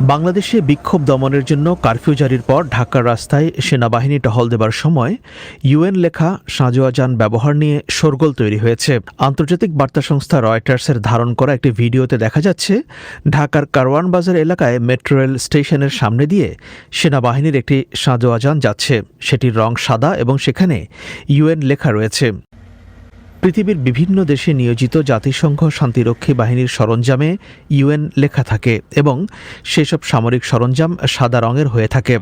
বাংলাদেশে বিক্ষোভ দমনের জন্য কারফিউ জারির পর ঢাকার রাস্তায় সেনাবাহিনী টহল দেবার সময় ইউএন লেখা সাঁজোয়া যান ব্যবহার নিয়ে শোরগোল তৈরি হয়েছে। আন্তর্জাতিক বার্তা সংস্থা রয়টার্সের ধারণ করা একটি ভিডিওতে দেখা যাচ্ছে, ঢাকার কারওয়ান বাজার এলাকায় মেট্রো রেল স্টেশনের সামনে দিয়ে সেনাবাহিনীর একটি সাঁজোয়া যান যাচ্ছে। সেটির রং সাদা এবং সেখানে ইউএন লেখা রয়েছে। পৃথিবীর বিভিন্ন দেশে নিয়োজিত জাতিসংঘ শান্তিরক্ষী বাহিনীর সরঞ্জামে ইউএন লেখা থাকে এবং সেসব সামরিক সরঞ্জাম সাদা রঙের হয়ে থাকে।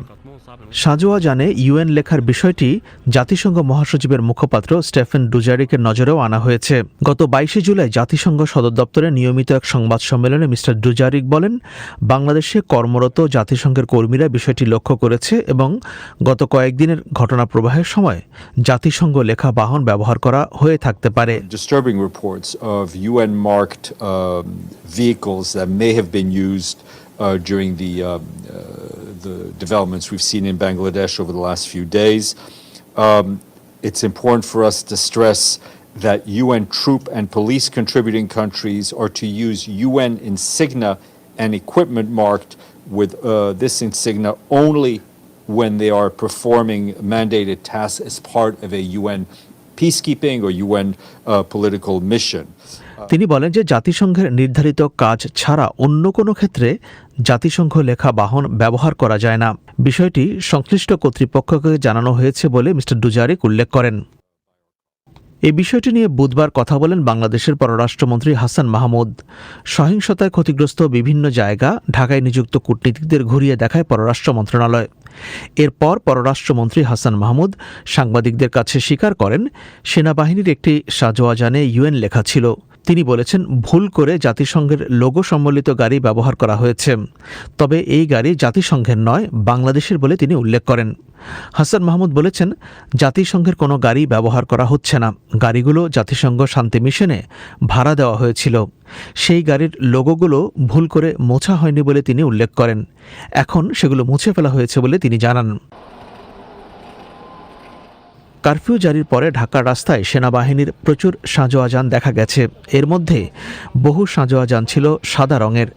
সাজোয়া জানে ইউএন লেখার বিষয়টি জাতিসংঘ মহাসচিবের মুখপাত্র স্টেফেন ডুজারিকের নজরেও আনা হয়েছে। গত বাইশে জুলাই জাতিসংঘ সদর দপ্তরে নিয়মিত এক সংবাদ সম্মেলনে মিস্টার ডুজারিক বলেন বাংলাদেশে কর্মরত জাতিসংঘের কর্মীরা বিষয়টি লক্ষ্য করেছে এবং গত কয়েকদিনের ঘটনা প্রবাহের সময় জাতিসংঘ লেখা বাহন ব্যবহার করা হয়ে থাকতে পারে। Um, vehicles that may have been used uh, during the, um, uh, the developments we've seen in Bangladesh over the last few days. Um, it's important for us to stress that UN troop and police contributing countries are to use UN insignia and equipment marked with uh, this insignia only when they are performing mandated tasks as part of a UN peacekeeping or UN uh, political mission. তিনি বলেন যে জাতিসংঘের নির্ধারিত কাজ ছাড়া অন্য কোনো ক্ষেত্রে জাতিসংঘ লেখা বাহন ব্যবহার করা যায় না। বিষয়টি সংশ্লিষ্ট কর্তৃপক্ষকে জানানো হয়েছে বলে মিস্টার ডুজারিক উল্লেখ করেন। এই বিষয়টি নিয়ে বুধবার কথা বলেন বাংলাদেশের পররাষ্ট্রমন্ত্রী হাসান মাহমুদ। সহিংসতায় ক্ষতিগ্রস্ত বিভিন্ন জায়গা ঢাকায় নিযুক্ত কূটনীতিকদের ঘুরিয়ে দেখায় পররাষ্ট্র মন্ত্রণালয়। এরপর পররাষ্ট্রমন্ত্রী হাসান মাহমুদ সাংবাদিকদের কাছে স্বীকার করেন, সেনাবাহিনীর একটি সাজোয়া জানে ইউএন লেখা ছিল। তিনি বলেছেন, ভুল করে জাতিসংঘের লোগো সম্বলিত গাড়ি ব্যবহার করা হয়েছে। তবে এই গাড়ি জাতিসংঘের নয়, বাংলাদেশের বলে তিনি উল্লেখ করেন। হাসান মাহমুদ বলেছেন, জাতিসংঘের কোনো গাড়ি ব্যবহার করা হচ্ছে না। গাড়িগুলো জাতিসংঘ শান্তি মিশনে ভাড়া দেওয়া হয়েছিল। সেই গাড়ির লোগোগুলো ভুল করে মোছা হয়নি বলে তিনি উল্লেখ করেন। এখন সেগুলো মুছে ফেলা হয়েছে বলে তিনি জানান। কারফিউ জারির পরে ঢাকার রাস্তায় সেনাবাহিনীর প্রচুর সাঁজোয়া যান দেখা গেছে। এর মধ্যে বহু সাঁজোয়া যান ছিল সাদা রঙের।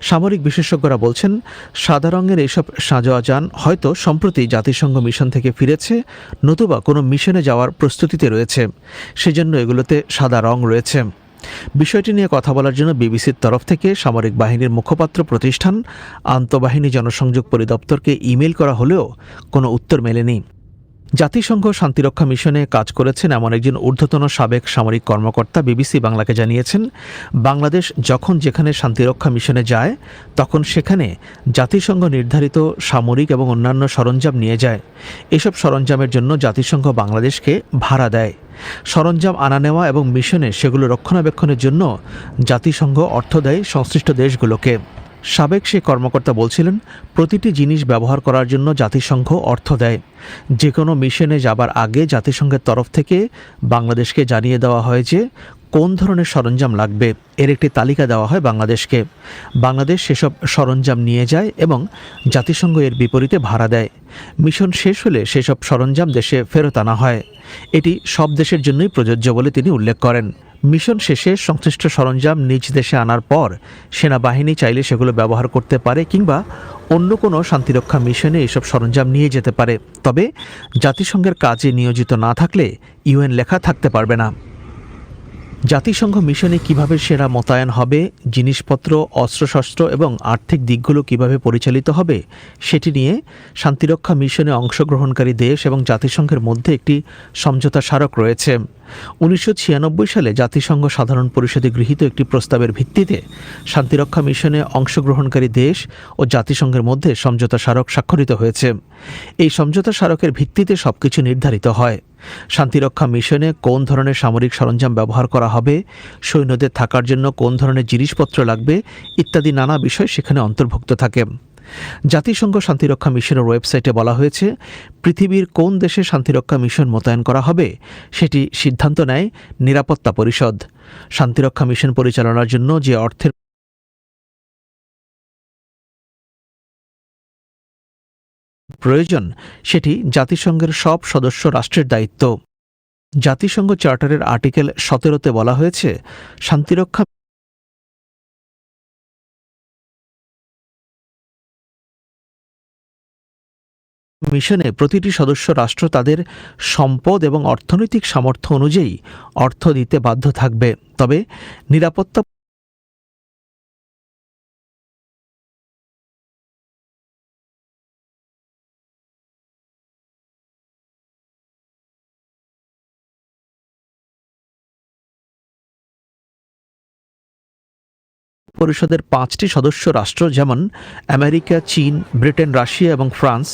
সামরিক বিশেষজ্ঞরা বলছেন, সাদা রঙের এইসব সাঁজোয়া যান হয়তো সম্প্রতি জাতিসংঘ মিশন থেকে ফিরেছে, নতুবা কোনো মিশনে যাওয়ার প্রস্তুতিতে রয়েছে। সেজন্য এগুলোতে সাদা রং রয়েছে। বিষয়টি নিয়ে কথা বলার জন্য বিবিসির তরফ থেকে সামরিক বাহিনীর মুখপাত্র প্রতিষ্ঠান আন্তঃবাহিনী জনসংযোগ পরিদপ্তরকে ইমেল করা হলেও কোনো উত্তর মেলেনি। জাতিসংঘ শান্তিরক্ষা মিশনে কাজ করেছেন এমন একজন ঊর্ধ্বতন সাবেক সামরিক কর্মকর্তা বিবিসি বাংলাকে জানিয়েছেন, বাংলাদেশ যখন যেখানে শান্তিরক্ষা মিশনে যায়, তখন সেখানে জাতিসংঘ নির্ধারিত সামরিক এবং অন্যান্য সরঞ্জাম নিয়ে যায়। এসব সরঞ্জামের জন্য জাতিসংঘ বাংলাদেশকে ভাড়া দেয়। সরঞ্জাম আনা নেওয়া এবং মিশনে সেগুলো রক্ষণাবেক্ষণের জন্য জাতিসংঘ অর্থ দেয় সংশ্লিষ্ট দেশগুলোকে। সাবেক সে কর্মকর্তা বলছিলেন, প্রতিটি জিনিস ব্যবহার করার জন্য জাতিসংঘ অর্থ দেয়। যে কোনো মিশনে যাবার আগে জাতিসংঘের তরফ থেকে বাংলাদেশকে জানিয়ে দেওয়া হয় যে, কোন ধরনের সরঞ্জাম লাগবে। এর একটি তালিকা দেওয়া হয় বাংলাদেশকে। বাংলাদেশ সেসব সরঞ্জাম নিয়ে যায় এবং জাতিসংঘ এর বিপরীতে ভাড়া দেয়। মিশন শেষ হলে সেসব সরঞ্জাম দেশে ফেরত আনা হয়। এটি সব দেশের জন্যই প্রযোজ্য বলে তিনি উল্লেখ করেন। মিশন শেষে সংশ্লিষ্ট সরঞ্জাম নিজ দেশে আনার পর সেনাবাহিনী চাইলে সেগুলো ব্যবহার করতে পারে কিংবা অন্য কোনো শান্তিরক্ষা মিশনে এসব সরঞ্জাম নিয়ে যেতে পারে। তবে জাতিসংঘের কাজে নিয়োজিত না থাকলে ইউএন লেখা থাকতে পারবে না। জাতিসংঘ মিশনে কীভাবে সেরা মোতায়েন হবে, জিনিসপত্র, অস্ত্রশস্ত্র এবং আর্থিক দিকগুলো কীভাবে পরিচালিত হবে, সেটি নিয়ে শান্তিরক্ষা মিশনে অংশগ্রহণকারী দেশ এবং জাতিসংঘের মধ্যে একটি সমঝোতা স্মারক রয়েছে। উনিশশো ছিয়ানব্বই সালে জাতিসংঘ সাধারণ পরিষদে গৃহীত একটি প্রস্তাবের ভিত্তিতে শান্তিরক্ষা মিশনে অংশগ্রহণকারী দেশ ও জাতিসংঘের মধ্যে সমঝোতা স্মারক স্বাক্ষরিত হয়েছে। এই সমঝোতা স্মারকের ভিত্তিতে সবকিছু নির্ধারিত হয়। শান্তিরক্ষা মিশনে কোন ধরনের সামরিক সরঞ্জাম ব্যবহার করা হবে, সৈন্যদের থাকার জন্য কোন ধরনের জিনিসপত্র লাগবে ইত্যাদি নানা বিষয় সেখানে অন্তর্ভুক্ত থাকে। জাতিসংঘ শান্তিরক্ষা মিশনের ওয়েবসাইটে বলা হয়েছে, পৃথিবীর কোন দেশে শান্তিরক্ষা মিশন মোতায়েন করা হবে সেটি সিদ্ধান্ত নেয় নিরাপত্তা পরিষদ। শান্তিরক্ষা মিশন পরিচালনার জন্য যে অর্থের প্রয়োজন, সেটি জাতিসংঘের সব সদস্য রাষ্ট্রের দায়িত্ব। জাতিসংঘ চার্টারের আর্টিকেল সতেরোতে বলা হয়েছে, শান্তিরক্ষা মিশনে প্রতিটি সদস্য রাষ্ট্র তাদের সম্পদ এবং অর্থনৈতিক সামর্থ্য অনুযায়ী অর্থ দিতে বাধ্য থাকবে। তবে নিরাপত্তা পরিষদের পাঁচটি সদস্য রাষ্ট্র যেমন আমেরিকা, চীন, ব্রিটেন, রাশিয়া এবং ফ্রান্স,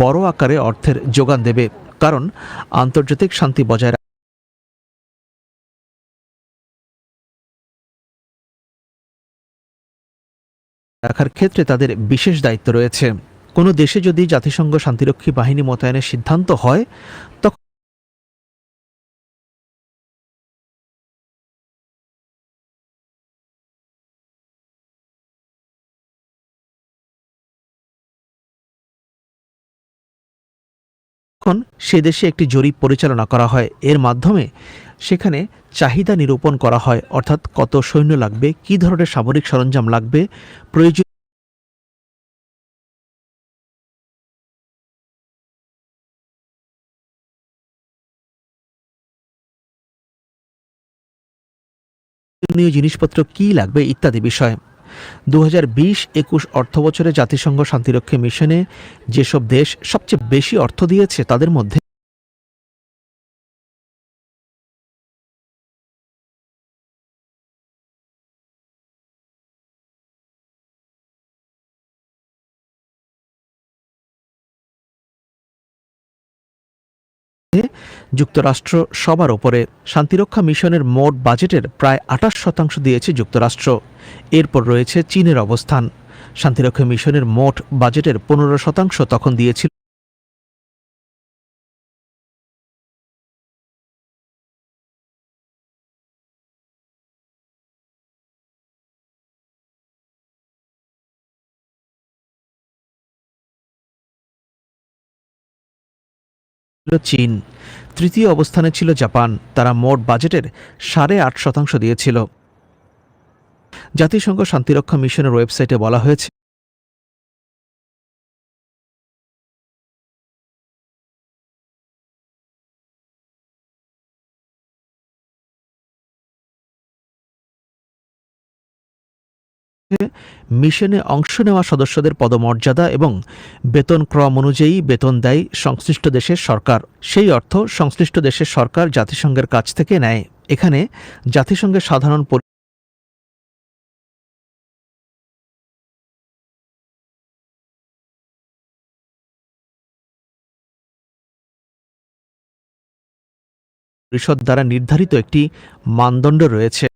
বড় আকারে অর্থের যোগান দেবে। কারণ, আন্তর্জাতিক শান্তি বজায় রাখার ক্ষেত্রে তাদের বিশেষ দায়িত্ব রয়েছে। কোনো দেশে যদি জাতিসংঘ শান্তিরক্ষী বাহিনী মোতায়েনের সিদ্ধান্ত হয়, তখন তখন সে দেশে একটি জরিপ পরিচালনা করা হয়, এর মাধ্যমে সেখানে চাহিদা নিরূপণ করা হয়, অর্থাৎ কত সৈন্য লাগবে, কী ধরনের সামরিক সরঞ্জাম লাগবে, প্রয়োজন প্রয়োজনীয় জিনিসপত্র কী লাগবে ইত্যাদি বিষয়। দু হাজার বিশ একুশ অর্থবছরে জাতিসংঘ শান্তিরক্ষী মিশনে যেসব দেশ সবচেয়ে বেশি অর্থ দিয়েছে, তাদের মধ্যে যুক্তরাষ্ট্র সবার ওপরে শান্তিরক্ষা মিশনের মোট বাজেটের প্রায় আঠাশ শতাংশ দিয়েছে যুক্তরাষ্ট্র। এরপর রয়েছে চীনের অবস্থান। শান্তিরক্ষা মিশনের মোট বাজেটের পনেরো শতাংশ তখন দিয়েছিল চীন। তৃতীয় অবস্থানে ছিল জাপান। তারা মোট বাজেটের সাড়ে আট শতাংশ দিয়েছিল। জাতিসংঘ শান্তিরক্ষা মিশনের ওয়েবসাইটে বলা হয়েছে মিশনে অংশ নেওয়া সদস্যদের পদমর্যাদা এবং বেতন ক্রম অনুযায়ী বেতন দেয় সংশ্লিষ্ট দেশের সরকার। সেই অর্থ সংশ্লিষ্ট দেশের সরকার জাতিসংঘের কাছ থেকে নেয়। এখানে জাতিসংঘের সাধারণ পরিষদ দ্বারা নির্ধারিত একটি মানদণ্ড রয়েছে।